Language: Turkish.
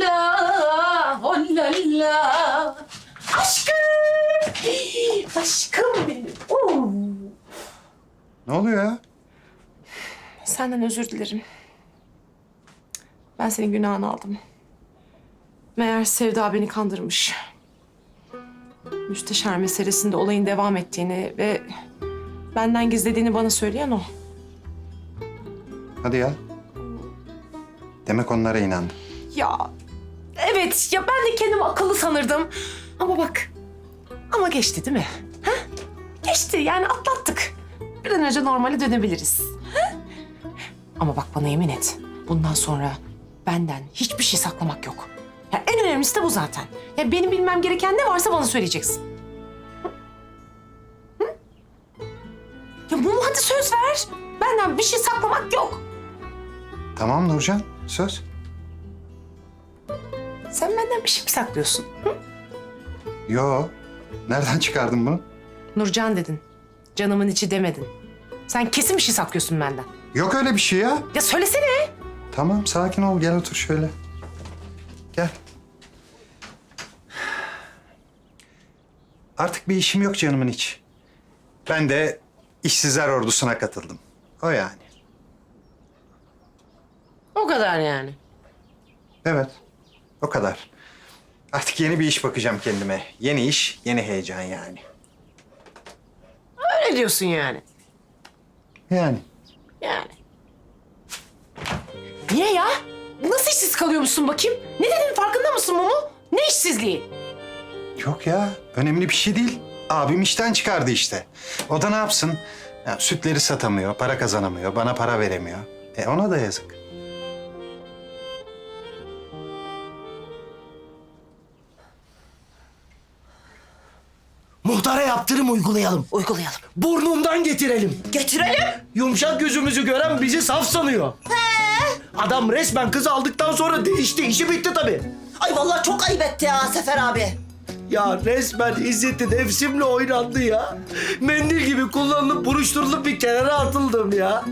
la oh la la Aşkım. Aşkım benim. Ne oluyor? Senden özür dilerim. Ben senin günahını aldım. Meğer Sevda beni kandırmış. Müsteşar meselesinde olayın devam ettiğini ve benden gizlediğini bana söyleyen o. Hadi ya. Demek onlara inandım. Ya evet ya ben de kendimi akıllı sanırdım. Ama bak ama geçti değil mi? Ha? Geçti yani atlattık. Bir an önce normale dönebiliriz. Ha? Ama bak bana yemin et. Bundan sonra benden hiçbir şey saklamak yok. Ya en önemlisi de bu zaten. Ya benim bilmem gereken ne varsa bana söyleyeceksin. Hı? Hı? Ya Mumu hadi söz ver. Benden bir şey saklamak yok. Tamam Nurcan, söz. Sen benden bir şey mi saklıyorsun? Hı? Yo. Nereden çıkardın bunu? Nurcan dedin. Canımın içi demedin. Sen kesin bir şey saklıyorsun benden. Yok öyle bir şey ya. Ya söylesene. Tamam, sakin ol. Gel otur şöyle. Gel. Artık bir işim yok canımın içi. Ben de işsizler ordusuna katıldım. O yani. O kadar yani. Evet. O kadar. Artık yeni bir iş bakacağım kendime. Yeni iş, yeni heyecan yani. Öyle diyorsun yani. Yani. Yani. Niye ya? Nasıl işsiz kalıyormuşsun bakayım? Ne dedin farkında mısın Mumu? Ne işsizliği? Yok ya, önemli bir şey değil. Abim işten çıkardı işte. O da ne yapsın? Ya, sütleri satamıyor, para kazanamıyor, bana para veremiyor. E ona da yazık. Muhtara yaptırım uygulayalım. Uygulayalım. Burnundan getirelim. Getirelim. Yumuşak gözümüzü gören bizi saf sanıyor. Adam resmen kız aldıktan sonra değişti. işi bitti tabii. Ay vallahi çok ayıp etti ya Sefer abi. Ya resmen İzzet'in nefsimle oynandı ya. Mendil gibi kullanılıp buruşturulup bir kenara atıldım ya.